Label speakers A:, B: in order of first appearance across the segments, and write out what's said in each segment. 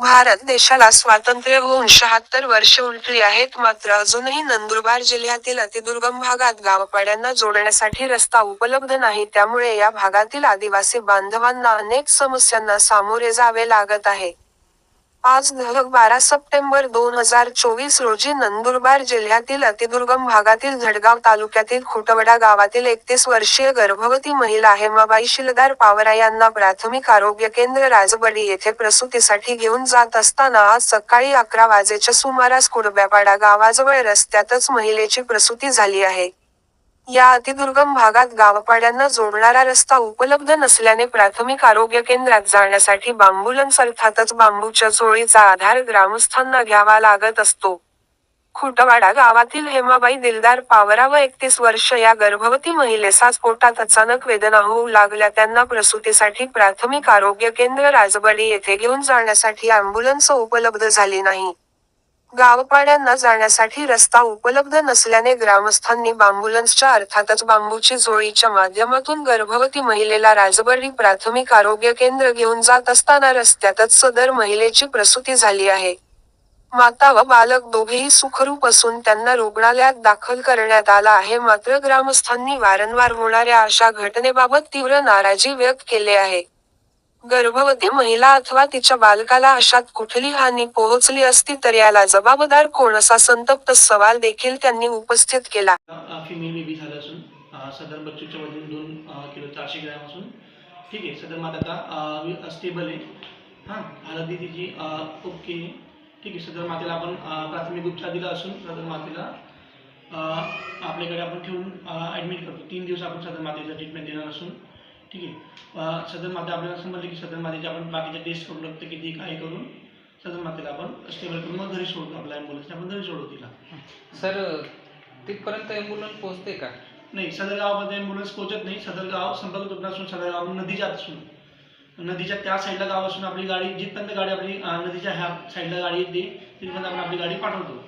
A: भारत देशाला स्वातंत्र्य होऊन शहात्तर वर्ष उलटली आहेत. मात्र अजूनही नंदुरबार जिल्ह्यातील अतिदुर्गम भागात गावपाड्यांना जोडण्यासाठी रस्ता उपलब्ध नाही. त्यामुळे या भागातील आदिवासी बांधवांना अनेक समस्यांना सामोरे जावे लागत आहे. आज दिनांक बारा सप्टेंबर दोन हजार चोवीस रोजी नंदुरबार जिल्ह्यातील अतिदुर्गम भागातील झडगाव तालुक्यातील खुटवडा गावातील एकतीस वर्षीय गर्भवती महिला हेमाबाई शिलदार पावरा यांना प्राथमिक आरोग्य केंद्र राजबडी येथे प्रसूतीसाठी घेऊन जात असताना आज सकाळी अकरा वाजेच्या सुमारास कुडब्यापाडा गावाजवळ रस्त्यातच महिलेची प्रसूती झाली आहे. या अतिदुर्गम भागात गावपाड्यांना जोडणारा रस्ता उपलब्ध नसल्याने प्राथमिक आरोग्य केंद्रात जाण्यासाठी बांबुलन्स अर्थातच बांबूच्या चोळीचा आधार ग्रामस्थांना घ्यावा लागत असतो. खुटवाडा गावातील हेमाबाई दिलदार पावरा व एकतीस वर्ष या गर्भवती महिलेचा पोटात अचानक वेदना होऊ लागल्या त्यांना प्रसूतीसाठी प्राथमिक आरोग्य केंद्र राजबडी येथे घेऊन जाण्यासाठी अँब्युलन्स उपलब्ध झाली नाही. गावपाड्यांना जाण्यासाठी रस्ता उपलब्ध नसल्याने ग्रामस्थांनी बांबुलन्सच्या अर्थातच बांबूची झोळीच्या माध्यमातून गर्भवती महिलेला राजबर्डी प्राथमिक आरोग्य केंद्र घेऊन जात असताना रस्त्यातच सदर महिलेची प्रसूती झाली आहे. माता व बालक दोघेही सुखरूप असून त्यांना रुग्णालयात दाखल करण्यात आला आहे. मात्र ग्रामस्थांनी वारंवार होणाऱ्या अशा घटनेबाबत तीव्र नाराजी व्यक्त केली आहे. गर्भवती महिला अथवा तिच्या बालकाला अशात कुठली हानी पोहोचली असती तर याला जबाबदार कोण असा संतप्त सवाल देखील त्यांनी उपस्थित केला.
B: फिमेल बेबी झालं असून सदर बच्चूच्या वजन दोन किलो चारशे ग्रॅम असून ठीक आहे सदर माता आता स्टेबल आहे. हां हळदी तिची ओके ठीक आहे सदर मातेला आपण प्राथमिक उपचार दिला असून सदर मातेला आपल्याकडे आपण ठेवून ॲडमिट करतो. तीन दिवस आपण सदर मातेचा ट्रीटमेंट देणार असून ठीक आहे. अ, सदर माता आपल्याला समजलं की सदर मातेचे आपण बाकीच्या टेस्ट करून रक्त किती काय करून सदर मातेला आपण स्टेबल करून मग घरी सोडतो आपल्या ॲम्ब्युलन्सने आपण घरी सोडू तिला.
C: सर तिथपर्यंत ॲम्ब्युलन्स पोहोचते का?
B: नाही सदर गावामध्ये ॲम्ब्युलन्स पोहोचत नाही. सदर गाव संपर्क तुटला असून सदर गाव नदीच्या आत असून. नदीच्या त्या साईडला गाव असून आपली गाडी जिथपर्यंत गाडी आपली नदीच्या ह्या साईडला गाडी येते तिथपर्यंत आपण आपली गाडी पाठवतो.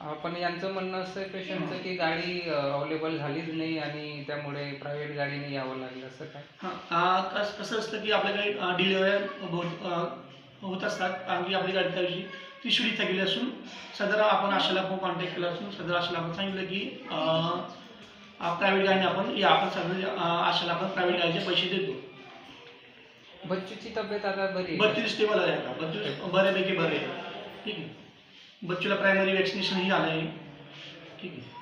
C: पण यांचं म्हणणं असं आहे पेशंटचं की गाडी अवेलेबल झालीच नाही आणि त्यामुळे प्रायव्हेट गाडीने यावं लागलं असं काय?
B: हां कस कसं असतं की आपल्याकडे डिलिव्हऱ्या होत असतात. कारण की आपली गाडी त्या दिवशी त्रिशूर इथं गेली असून सदर आपण आशाला आपण कॉन्टॅक्ट केला असून सदर आशाला आपण सांगितलं की प्रायव्हेट गाडीने आपण या आपण अं, आशाला आपण प्रायव्हेट गाडीचे पैसे देतो.
C: बच्चूची तब्येत आता बरी आहे
B: बत्तीस स्टेबल आहे आता. बत्तीस बऱ्यापैकी बरे आहे ठीक आहे. बच्चूला प्रायमरी वॅक्सिनेशन ही आलं आहे ठीक आहे.